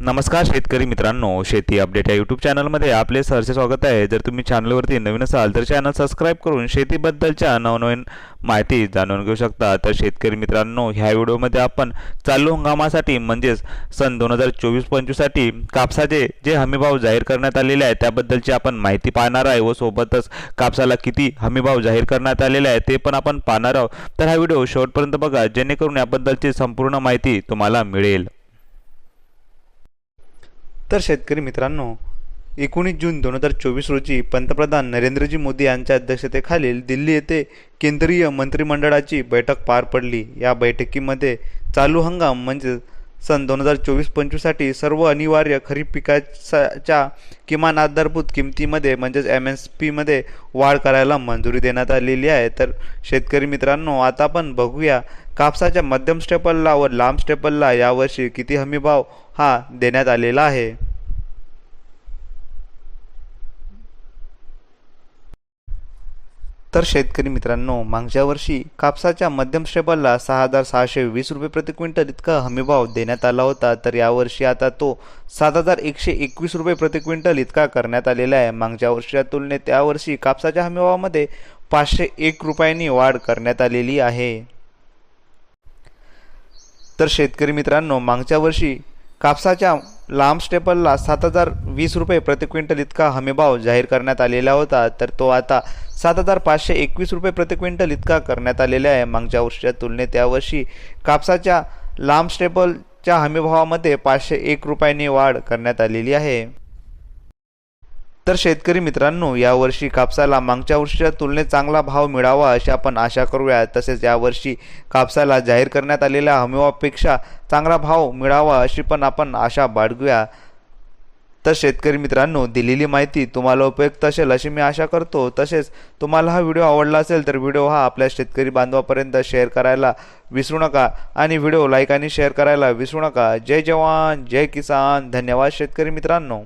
नमस्कार शेतकरी मित्रांनो शेती अपडेट या यूट्यूब चॅनलमध्ये आपले सहर्ष स्वागत आहे. जर तुम्ही चॅनलवरती नवीन असाल तर चॅनल सबस्क्राईब करून शेतीबद्दलच्या नवनवीन माहिती जाणून घेऊ शकता. तर शेतकरी मित्रांनो ह्या व्हिडिओमध्ये आपण चालू हंगामासाठी म्हणजेच सन दोन हजार चोवीस पंचवीससाठी कापसाचे जे हमीभाव जाहीर करण्यात आलेले आहे त्याबद्दलची आपण माहिती पाहणार आहे व सोबतच कापसाला किती हमीभाव जाहीर करण्यात आलेले आहे ते पण आपण पाहणार आहोत. तर हा व्हिडिओ शेवटपर्यंत बघा जेणेकरून याबद्दलची संपूर्ण माहिती तुम्हाला मिळेल. तर शेतकरी मित्रांनो एकोणीस जून दोन हजार चोवीस रोजी पंतप्रधान नरेंद्रजी मोदी यांच्या अध्यक्षतेखालील दिल्ली येथे केंद्रीय मंत्रिमंडळाची बैठक पार पडली. या बैठकीमध्ये चालू हंगाम म्हणजे सन दोन हजार चोवीस पंचवीससाठी सर्व अनिवार्य खरीप पिकाच्या किमान आधारभूत किमतीमध्ये म्हणजेच एम एस पीमध्ये वाढ करायला मंजुरी देण्यात आलेली आहे. तर शेतकरी मित्रांनो आता आपण बघूया कापसाच्या मध्यम स्टेपलला व लांब स्टेपलला यावर्षी किती हमीभाव हा देण्यात आलेला आहे. तर शेतकरी मित्रांनो मागच्या वर्षी कापसाच्या मध्यम स्टेबलला सहा हजार सहाशे वीस रुपये प्रति क्विंटल इतका हमीभाव देण्यात आला होता. तर यावर्षी आता तो सात हजार एकशे एकवीस रुपये प्रति क्विंटल इतका करण्यात आलेला आहे. मागच्या वर्षीच्या तुलनेत त्यावर्षी कापसाच्या हमीभावामध्ये पाचशे एक रुपयांनी वाढ करण्यात आलेली आहे. तर शेतकरी मित्रांनो मागच्या वर्षी कापसाच्या लांब स्टेपलला सात हजार वीस रुपये प्रति क्विंटल इतका हमीभाव जाहीर करण्यात आलेला होता. तर तो आता सात हजार पाचशे एकवीस रुपये प्रति क्विंटल इतका करण्यात आलेला आहे. मागच्या वर्षीच्या तुलनेत यावर्षी कापसाच्या लांब स्टेपलच्या हमीभावामध्ये पाचशे एक रुपयांनी वाढ करण्यात आलेली आहे. तर शेतकरी मित्रांनो यावर्षी कापसाला मागच्या वर्षीच्या तुलनेत चांगला भाव मिळावा अशी आपण आशा करूया. तसेच यावर्षी कापसाला जाहीर करण्यात आलेल्या हमीवापेक्षा चांगला भाव मिळावा अशी पण आपण आशा बाळगूया. तर शेतकरी मित्रांनो दिलेली माहिती तुम्हाला उपयुक्त असेल अशी मी आशा करतो. तसेच तुम्हाला हा व्हिडिओ आवडला असेल तर व्हिडिओ हा आपल्या शेतकरी बांधवापर्यंत शेअर करायला विसरू नका आणि व्हिडिओ लाईक आणि शेअर करायला विसरू नका. जय जवान जय किसान. धन्यवाद शेतकरी मित्रांनो.